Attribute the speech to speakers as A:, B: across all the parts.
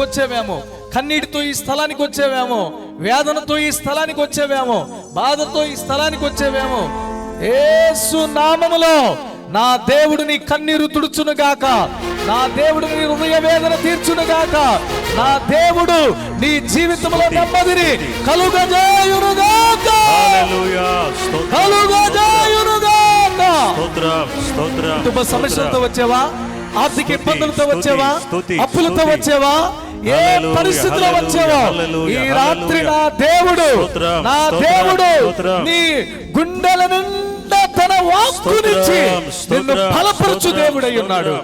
A: వచ్చేవేమో. కన్నీటితో ఈ స్థలానికి వచ్చేవేమో. వేదనతో ఈ స్థలానికి వచ్చేవేమో. బాధతో ఈ స్థలానికి వచ్చేవేమో. ఏసు నామములో నా దేవుడు నీ కన్నీరు తుడుచును గాక. నా దేవుడు నీ హృదయ వేదన తీర్చును గాక. నా దేవుడు నీ జీవితంలో నెమ్మదిని కలుగజేయును గాక.
B: హల్లెలూయా. స్తోత్రం.
A: కలుగజేయును గాక.
B: స్తోత్రం స్తోత్రం
A: కుటుంబ సమస్యలతో వచ్చావా? ఆర్థిక ఇబ్బందులతో వచ్చావా? అప్పులతో. వచ్చావా? ఏ పరిస్థితిలో వచ్చావో? ఈ రాత్రి నా దేవుడు నా దేవుడు నీ గుండెల నిండా తన వాక్కునిచ్చి నిన్ను
B: ఫలపరుచు
A: దేవుడై ఉన్నాడు.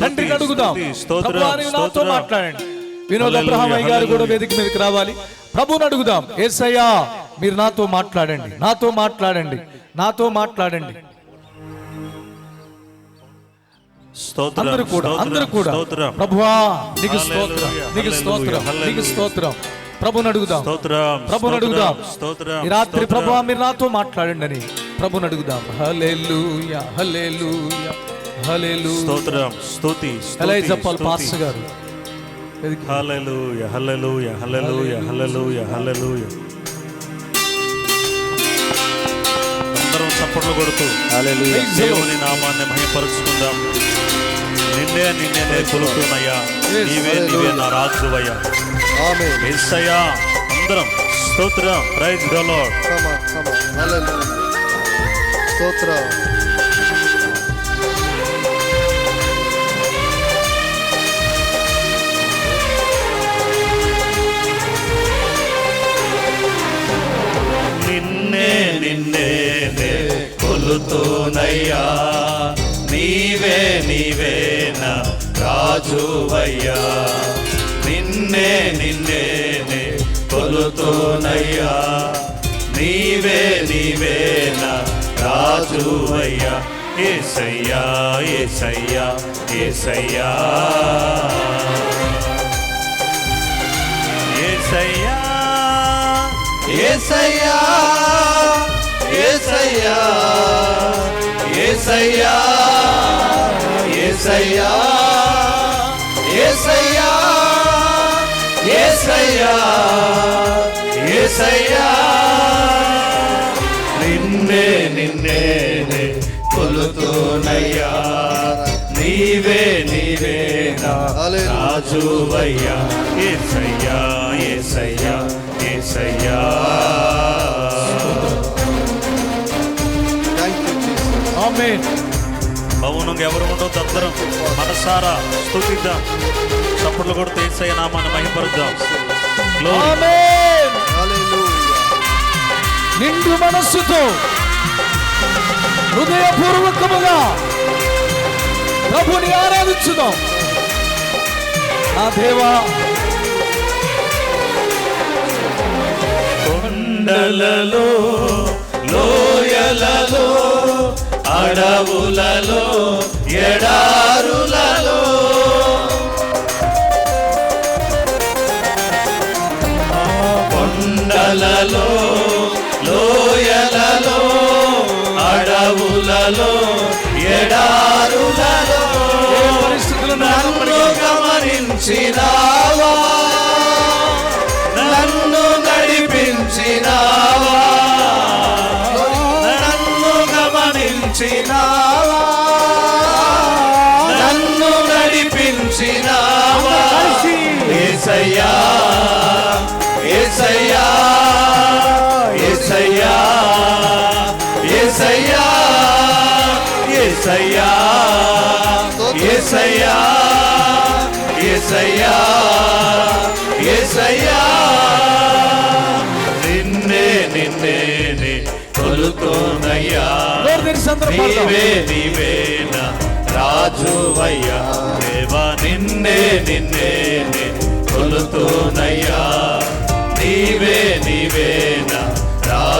A: తండ్రి అడుగుదాం. నాతో మాట్లాడండి. కూడా వేదిక మీదకి రావాలి. ప్రభుని అడుగుదాం. ఏసయ్యా మీరు నాతో మాట్లాడండి. నాతో మాట్లాడండి. నాతో మాట్లాడండి. అందరూ కూడా అందరూ కూడా. ప్రభువా నీకు స్తోత్రం నీకు స్తోత్రం నీకు. స్తోత్రం. ప్రభుని అడుగుదాం ప్రభుని అడుగుదాం. ఈ రాత్రి. ప్రభువా మీరు నాతో మాట్లాడండి. అని ప్రభుని అడుగుదాం. హల్లెలూయా హల్లెలూయా హల్లెలూయా.
B: స్తోత్రం స్తుతి
A: ఎలైజా పాల్ పాస్ గారు.
B: హల్లెలూయా హల్లెలూయా హల్లెలూయా హల్లెలూయా హల్లెలూయా. చప్పట్లు కొడుతూ దేవుని నామాన్ని మహిపరుచుకుందాం. నిన్నే నిన్నే నేను
A: కొలుతున్నాయా
B: నీవే నీవే నా రాజువయ్యా. ఎస్సయ్యా అందరం స్తోత్ర. ప్రైజ్
C: గలో స్తోత్ర.
B: రాజువయ్యా నిన్నే నిన్నే నే కొలుతూనయ్యా. నీవే నీవే నా రాజువయ్యా. ఏసయ్యా ఏసయ్యా ఏసయ్యా ఏసయ్యా.
C: ఏసయ్యా ఏసయ్యా ఏసయ్యా. ఏసయ్యా ఏసయ్యా. ఏసయ్యా ఏసయ్యా
B: నిన్నే నిన్నే నే కొలుతూనయ్యా. నీవే నీవే నా
C: హల్లెలూయా.
B: రాజువయ్యా. ఏసయ్యా ఏసయ్యా ఏసయ్యా.
A: ఆమేన్.
B: మౌనంగా ఎవరు ఉండొద్దు అందరం. మనసారా స్తుతిద్దాం. చప్పట్లు కొడుతూ ఏసయ్య నామాన్ని మహిమపరుద్దాం Glory.
A: ఆమేన్
C: హల్లెలూయా
A: నిండు మనస్సుతో హృదయపూర్వకముగా ప్రభుని ఆరాధించుదాం. నా దేవా
B: కొండలలో లోయలలో అడవులలో ఎడారులలో కొండలలో లోయలలో అడవులలో ఎడారులలో నన్ను గమనించినావా నన్ను నడిపించినావా నన్ను గమనించినావా? నన్ను నడిపించినావా ఏసయ్యా ఏసయ్యా ఏసయ్యా ఏసయ్యా ఏసయ్యా ఏసయ్యా ఏసయ్యా ఏసయ్యా. నిన్నే నిన్నే
A: పాడదాం.
B: నీవే నీవే నా రాజువయ్యా. దేవా నిన్నే నిన్నే కొలుతోనయ్యా. నీవే నీవే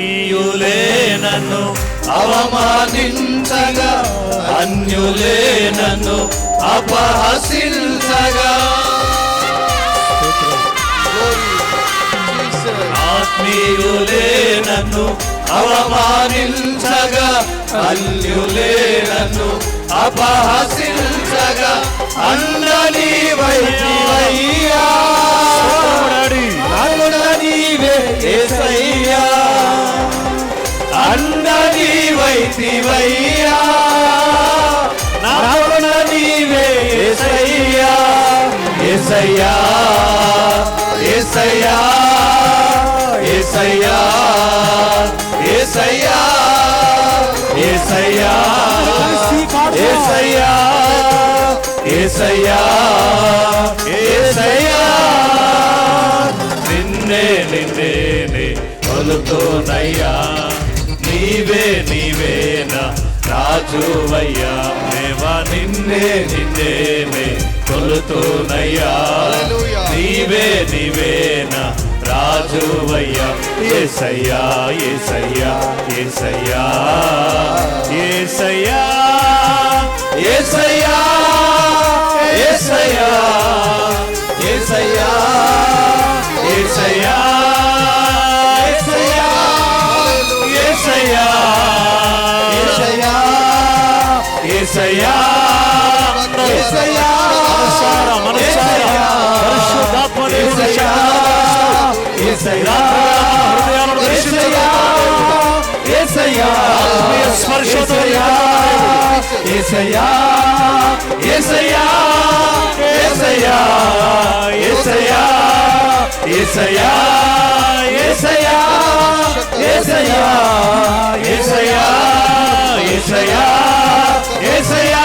B: ఆత్మీయులే నన్ను
D: అవమానించగా అన్యులే నన్ను అపహసించగా. ఆత్మీయులే నన్ను అవమానించగా అన్యులే నన్ను అపహసించగా అన్నని వైద్యవయ్యా యేసయ్యా యేసయ్యా యేసయ్యా యేసయ్యా యేసయ్యా యేసయ్యా యేసయ్యా యేసయ్యా నిన్నే నిన్నే నే కొలుతోనయ్యా. నీవే నీవేనా రాజువయ్యా. మేవా నిన్నే నిన్నే
C: హల్లెలూయా.
D: నీవే నీవేనా రాజువయ్యా ఏసయ్యా ఏసయ్యా ఏసయ్యా ఏసయ్యా ఏసయ్యా ఏసయ్యా ఏసయ్యా ఏసయ్యా ఏసయ్యా ఏసయ్యా ఏసయ్యా ఏసయ్యా ఏసయ్యా
B: మనసారా మనసారా. పరిశుద్ధాత్మ దేవుని
D: ఏసయ్యా
B: హృదయాలను దర్శించగా
D: ఏసయ్యా.
B: స్పర్శతో
D: ఏసయ్యా ఏసయ్యా ఏసయ్యా ఏసయ్యా ఏసయ్యా ఏసయ్యా ఏసయ్యా ఏసయ్యా ఏసయ్యా ఏసయ్యా.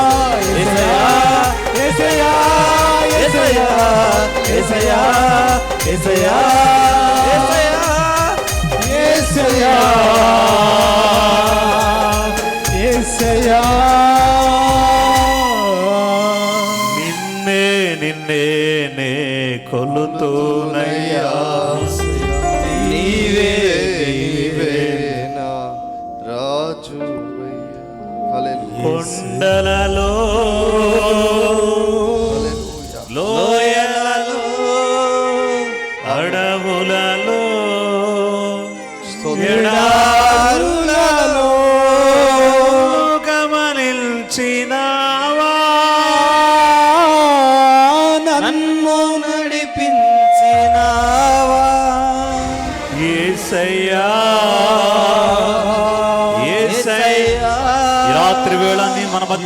B: ఏసయా ఏసయా ఏసయా ఏసయా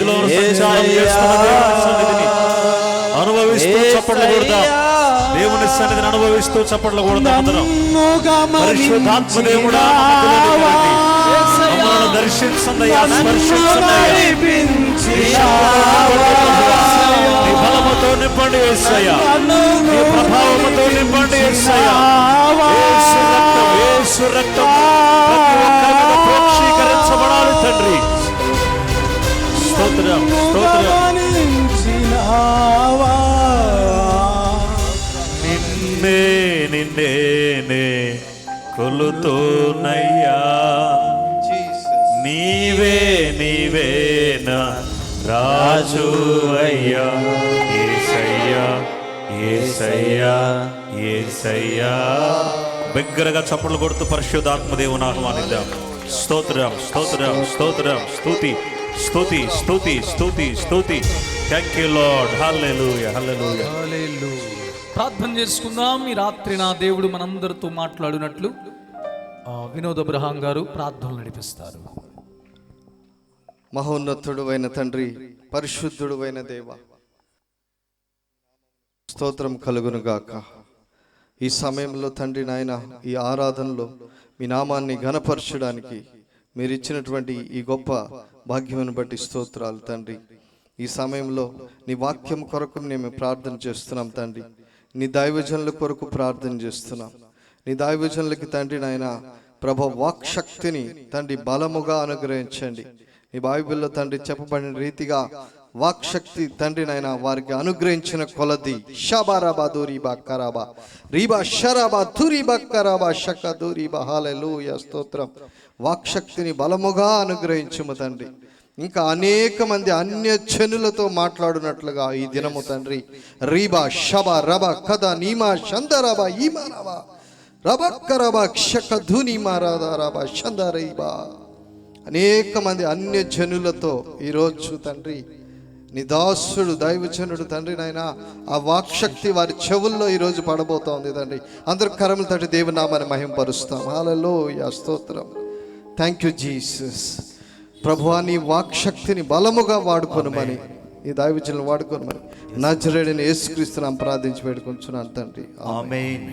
B: సంచారం చేస్తున్న దేవుని సన్నిధిని. అనుభవిస్తూ చప్పట్లు కొడతాం దేవుని సన్నిధిని అనుభవిస్తూ చప్పట్లు కొడతాం అందరం. పరిశుద్ధాత్మ దేవుడా. మమ్మల్ని దర్శించండియా స్పర్శించండియా బలముతో నింపండి యేసయ్యా నీ ప్రభావముతో నింపండి యేసయ్యా యేసు రక్తం యేసు రక్తం. ప్రతి ఒక్కరి మీద ప్రోక్షీకరించబడాలి తండ్రి. స్తోత్రం నిన్నే నిన్నే నే కొలుతూనయ్యా. నీవే నీవేనా రాజు అయ్యా. ఏసయ్యా ఏసయ్యా ఏసయ్యా. బిగ్గరగా చప్పట్లు కొడుతూ పరిశుద్ధాత్మ దేవుని ఆహ్వానిద్దాం. స్తోత్రం స్తోత్రం స్తోత్రం. స్తుతి. స్తుతి స్తుతి స్తుతి స్తుతి. Thank you Lord hallelujah hallelujah
A: ప్రార్థన చేసుకుందాం. ఈ రాత్రి నా దేవుడు మనందరితో మాట్లాడినట్లు ఆ, వినోద్ అబ్రహాం గారు ప్రార్థనలు నడిపిస్తారు.
C: మహోన్నతుడు అయిన తండ్రి పరిశుద్ధుడు అయిన దేవ స్తోత్రం కలుగును గాక ఈ సమయంలో తండ్రి నాయన ఈ ఆరాధనలో మీ నామాన్ని ఘనపరచడానికి మీరు ఇచ్చినటువంటి ఈ గొప్ప భాగ్యమును బట్టి స్తోత్రాలు తండ్రి. ఈ సమయంలో నీ వాక్యం కొరకు మేము ప్రార్థన చేస్తున్నాం తండ్రి. నీ దైవజనుల కొరకు ప్రార్థన చేస్తున్నాం. నీ దైవజనులకి తండ్రి నాయన ప్రభ వాక్ శక్తిని తండ్రి బలముగా అనుగ్రహించండి. నీ బైబిల్లో తండ్రి చెప్పబడిన రీతిగా వాక్ శక్తి తండ్రి నాయన వారికి అనుగ్రహించిన కొలది. షబారాబా దూరీబా కరాబా. రీబా షరాబా దూరీబా కరాబా షక దూరీబా హాలూయ స్తోత్రం. వాక్శక్తిని బలముగా అనుగ్రహించుము తండ్రి. ఇంకా అనేక మంది అన్య జనులతో మాట్లాడినట్లుగా ఈ దినము తండ్రి. రీబా షబ రబ కథ నీమా షందరబా ఈమా రబ. రబక్క రబ క్షక ధుని మారాదారబా షందరైబా అనేక మంది అన్య జనులతో ఈరోజు తండ్రి నీ దాసుడు దైవజనుడు తండ్రి నాయన ఆ వాక్శక్తి వారి చెవుల్లో ఈరోజు పడబోతోంది తండ్రి. అందరు కరములు తట్టి దేవునామాన్ని మహింపరుస్తాం. హాలలో యా స్తోత్రం. థ్యాంక్ యూ జీసస్ ప్రభువా నీ వాక్శక్తిని బలముగా వాడుకొనమని ఈ దైవజనులు వాడుకొనమని నజరేడిని యేసుక్రీస్తుని ప్రార్థించి పెట్టుకుంటున్నాను తండ్రి.
B: ఆమేన్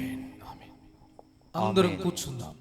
A: అందరం కూర్చుందాం.